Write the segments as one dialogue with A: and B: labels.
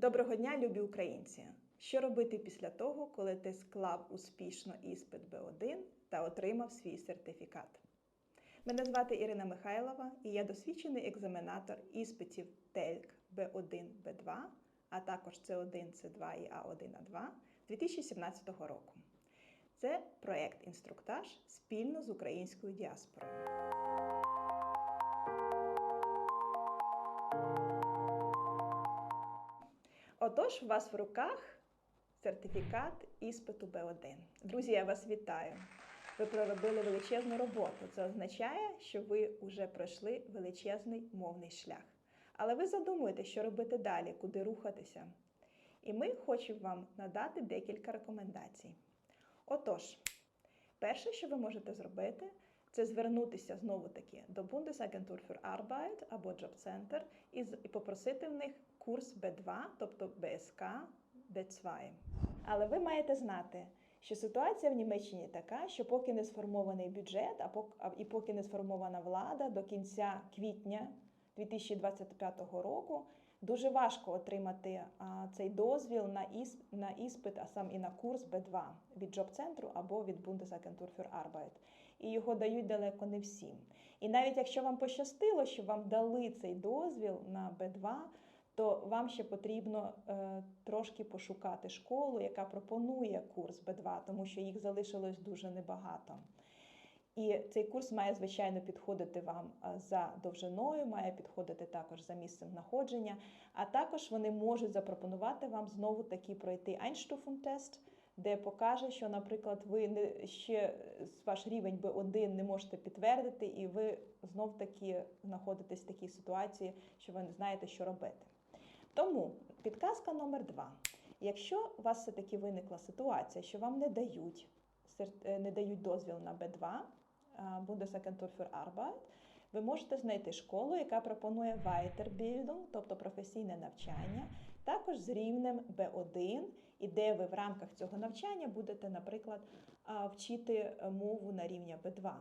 A: Доброго дня, любі українці! Що робити після того, коли ти склав успішно іспит Б1 та отримав свій сертифікат? Мене звати Ірина Михайлова і я досвідчений екзаменатор іспитів ТЕЛЬК Б1, Б2, а також С1, С2 і А1, А2 2017 року. Це проект інструктаж спільно з українською діаспорою. Отож, у вас в руках сертифікат іспиту Б1. Друзі, я вас вітаю. Ви проробили величезну роботу. Це означає, що ви вже пройшли величезний мовний шлях. Але ви задумуєте, що робити далі, куди рухатися. І ми хочемо вам надати декілька рекомендацій. Отож, перше, що ви можете зробити, це звернутися знову таки до Bundesagentur für Arbeit або Job Center і з- і попросити в них курс B2, тобто БСК B2. Але ви маєте знати, що ситуація в Німеччині така, що поки не сформований бюджет, а- і поки не сформована влада до кінця квітня 2025 року. Дуже важко отримати а, цей дозвіл на ісп, на іспит, а сам і на курс Б2 від Джоб-центру або від Bundesagentur für Arbeit. І його дають далеко не всім. І навіть якщо вам пощастило, що вам дали цей дозвіл на Б2, то вам ще потрібно е, трошки пошукати школу, яка пропонує курс Б2, тому що їх залишилось дуже небагато. І цей курс має, звичайно, підходити вам за довжиною, має підходити також за місцем знаходження, а також вони можуть запропонувати вам знову таки пройти Einstufung-тест, де покаже, що, наприклад, ви не ще ваш рівень B1 не можете підтвердити, і ви знов таки знаходитесь в такій ситуації, що ви не знаєте, що робити. Тому підказка номер два. Якщо у вас все-таки виникла ситуація, що вам не дають е, не дають дозвіл на Б2, а, Bundesagentur für Arbeit, ви можете знайти школу, яка пропонує Weiterbildung, тобто професійне навчання, також з рівнем B1, і де ви в рамках цього навчання будете, наприклад, вчити е, мову на рівні B2.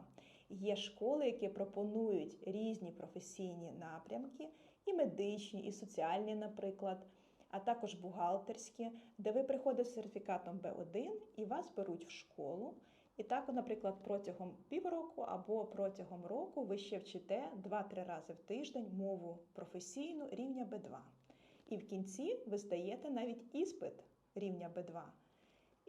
A: Є школи, які пропонують різні професійні напрямки, і медичні, і соціальні, наприклад, а також бухгалтерські, де ви приходите з сертифікатом B1 і вас беруть в школу. І так, наприклад, протягом півроку або протягом року ви ще вчите 2-3 рази в тиждень мову професійну рівня B2. І в кінці ви здаєте навіть іспит рівня B2.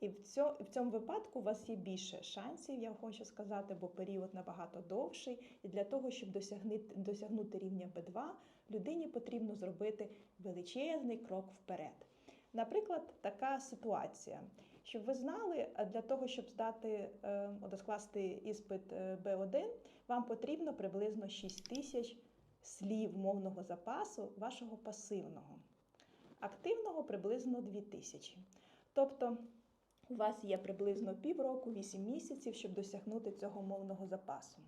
A: І в цьому, в цьому випадку у вас є більше шансів, я хочу сказати, бо період набагато довший. І для того, щоб досягнути, досягнути рівня B2, людині потрібно зробити величезний крок вперед. Наприклад, така ситуація. Щоб ви знали, для того, щоб здати, е, скласти іспит е, Б1, вам потрібно приблизно 6 тисяч слів мовного запасу вашого пасивного. Активного приблизно 2 тисячі. Тобто у вас є приблизно півроку, 8 місяців, щоб досягнути цього мовного запасу.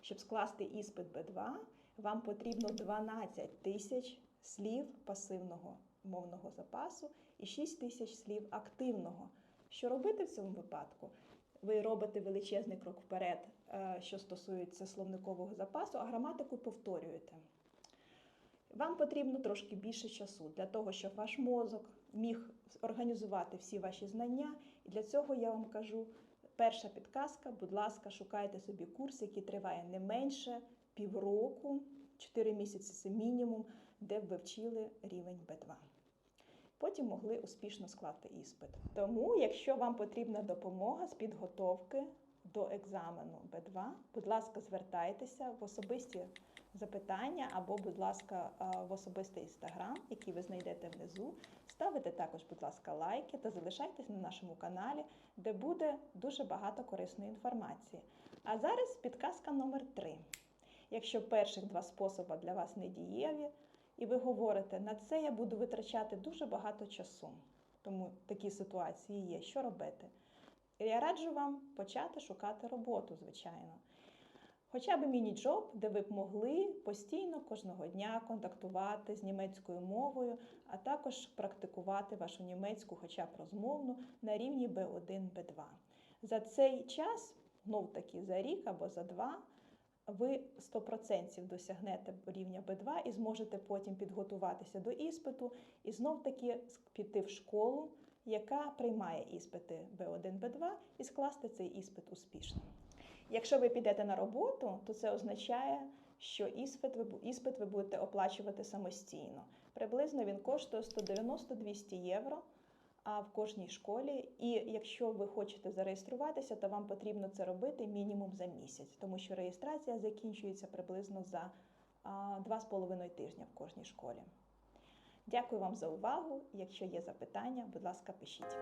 A: Щоб скласти іспит Б2, вам потрібно 12 тисяч слів пасивного мовного запасу і 6 тисяч слів активного. Що робити в цьому випадку? Ви робите величезний крок вперед, е, що стосується словникового запасу, а граматику повторюєте. Вам потрібно трошки більше часу для того, щоб ваш мозок міг організувати всі ваші знання. І для цього я вам кажу: перша підказка, будь ласка, шукайте собі курс, який триває не менше півроку, 4 місяці це мінімум, де б ви вчили рівень Б2. Потім могли успішно скласти іспит. Тому, якщо вам потрібна допомога з підготовки до екзамену Б2, будь ласка, звертайтеся в особисті запитання або, будь ласка, в особистий інстаграм, який ви знайдете внизу. Ставите також, будь ласка, лайки та залишайтесь на нашому каналі, де буде дуже багато корисної інформації. А зараз підказка номер 3. Якщо перших два способи для вас не дієві, і ви говорите, на це я буду витрачати дуже багато часу. Тому такі ситуації є. Що робити? Я раджу вам почати шукати роботу, звичайно. Хоча б міні-джоб, де ви б могли постійно кожного дня контактувати з німецькою мовою, а також практикувати вашу німецьку, хоча б розмовну, на рівні B1, B2. За цей час, знов таки за рік або за два, ви 100% досягнете рівня B2 і зможете потім підготуватися до іспиту і знов таки піти в школу, яка приймає іспити B1, B2 і скласти цей іспит успішно. Якщо ви підете на роботу, то це означає, що іспит ви, іспит ви будете оплачувати самостійно. Приблизно він коштує 190-200 євро а в кожній школі. І якщо ви хочете зареєструватися, то вам потрібно це робити мінімум за місяць, тому що реєстрація закінчується приблизно за а, 2,5 тижня в кожній школі. Дякую вам за увагу. Якщо є запитання, будь ласка, пишіть.